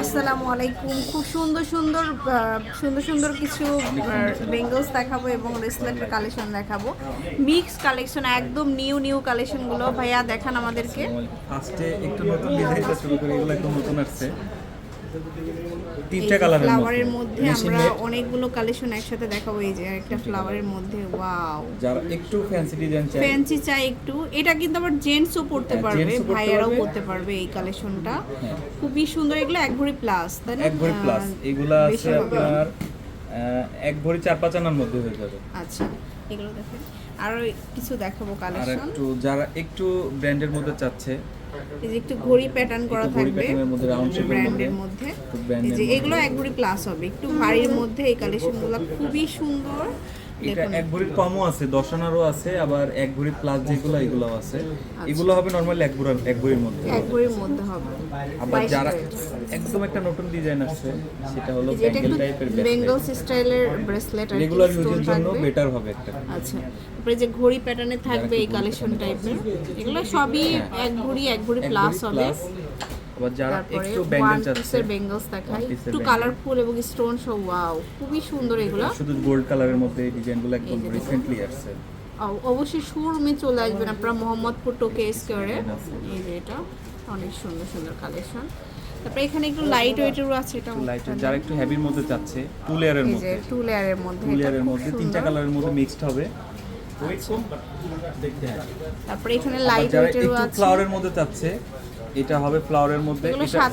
আসসালামু আলাইকুম খুব সুন্দর সুন্দর সুন্দর সুন্দর কিছু বেঙ্গলস দেখাবো এবং রেসলেটের কালেকশন দেখাবো। মিক্স কালেকশন একদম নিউ নিউ কালেকশনগুলো ভাইয়া, দেখান আমাদেরকে। ফার্স্টে একটু নতুন ডিজাইনটা শুরু করি, এগুলো একদম নতুন আসছে। তিনটা কালারের ফ্লাওয়ারের মধ্যে আমরা অনেকগুলো কালেকশন একসাথে দেখাবো এই যে একটা ফ্লাওয়ারের মধ্যে ওয়াও যারা একটু ফ্যান্সি ডিজাইন চাই ফ্যান্সি চাই একটু। এটা কিন্তু আবার জেন্টসও পড়তে হ্যাঁ, পারবে ভাইয়ারাও পড়তে পারবে এই কালেকশনটা হ্যাঁ। খুবই সুন্দর এগুলো এক ভরি প্লাস তাই না? এক ভরি প্লাস আহ, এগুলা আছে আপনার এক ভরি চার পাঁচ আনার মধ্যে হয়ে যাবে। আচ্ছা। এগুলো দেখেন। আরও কিছু দেখাবো কালেকশন একটু যারা একটু ব্র্যান্ডের মধ্যে চাচ্ছে এই যে একটু ঘড়ি প্যাটার্ন করা থাকবে। ব্র্যান্ডের মধ্যে। এই যে এগুলো এক ভরি প্লাস হবে। একটু ভারীর মধ্যে এই কালেকশনগুলো খুবই সুন্দর। এটা এক ভরির কমও আছে দশ আনারও আছে আবার এক ভরি প্লাস যেগুলো এগুলো আছে। এগুলো হবে নর্মালি এক ভরি এক ভরির মধ্যে এক ভরির মধ্যে হবে। আবার যারা একদম একটা নতুন ডিজাইন আসছে সেটা হলো ব্যাঙ্গেল টাইপের বেঙ্গল স্টাইলের ব্রেসলেট আর রেগুলার ইউজের জন্য বেটার হবে একটা। আচ্ছা। তারপরে যে ঘড়ি প্যাটার্নে থাকবে এই কালেকশন টাইপের এগুলো সবই এক ভরি এক ভরি প্লাস হবে। আবার যারা তারপরে একটু ওয়ান ব্যাঙ্গেল চাচ্ছে বেঙ্গলস দেখাই। একটু কালারফুল এবং স্টোন সব ওয়াও খুবই সুন্দর এগুলো। শুধু গোল্ড কালারের মধ্যে এই ডিজাইনগুলো একদম। রিসেন্টলি আসছে। অবশ্যই শোরুমে চলে আসবেন আপনারা মোহাম্মদপুর টোকে স্কোয়ারে এই যে এটা অনেক সুন্দর সুন্দর কালেকশন তারপরে এখানে একটু লাইট ওয়েটেরও আছে এটা লাইট যারা একটু হেভির মধ্যে চাচ্ছে টু লেয়ারের মধ্যে। টু লেয়ারের মধ্যে টু লেয়ারের মধ্যে তিনটা কালারের মধ্যে মিক্সড হবে। তারপরে এখানে লাইট ওয়েটেরও আছে। ফ্লাওয়ারের মধ্যে চাচ্ছে এটা হবে ফ্লাওয়ারের মধ্যে হ্যাঁ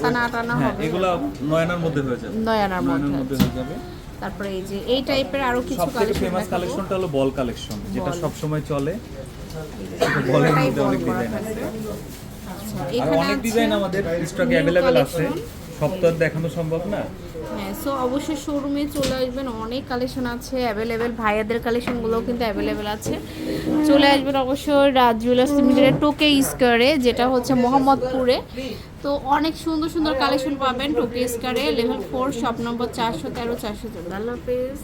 হবে। এগুলো নয়নার মধ্যে হয়ে যাবে। নয়নার মধ্যে। হয়ে যাবে। তারপরে এই যে এই টাইপের আরও কিছু সবথেকে ফেমাস কালেকশনটা হলো বল কালেকশন যেটা। সব সময় চলে। বলের মধ্যে অনেক ডিজাইন আছে। আচ্ছা, এখানে অনেক ডিজাইন আমাদের স্টকে অ্যাভেলেবেল আছে। আর দেখানো সম্ভব না। হ্যাঁ সো অবশ্যই শোরুমে চলে আসবেন। অনেক কালেকশন আছে অ্যাভেলেবেল ভাইয়াদের কালেকশনগুলোও কিন্তু অ্যাভেলেবেল আছে। চলে আসবেন অবশ্যই রাজ জুয়েলার্স লিমিটেডের টোকে স্কোয়ারে যেটা হচ্ছে মোহাম্মদপুরে। তো অনেক সুন্দর সুন্দর কালেকশন পাবেন টোকে স্কোয়ারে লেভেল ফোর শপ নম্বর চারশো তেরো চারশো চোদ্দ। আল্লাহ হাফেজ।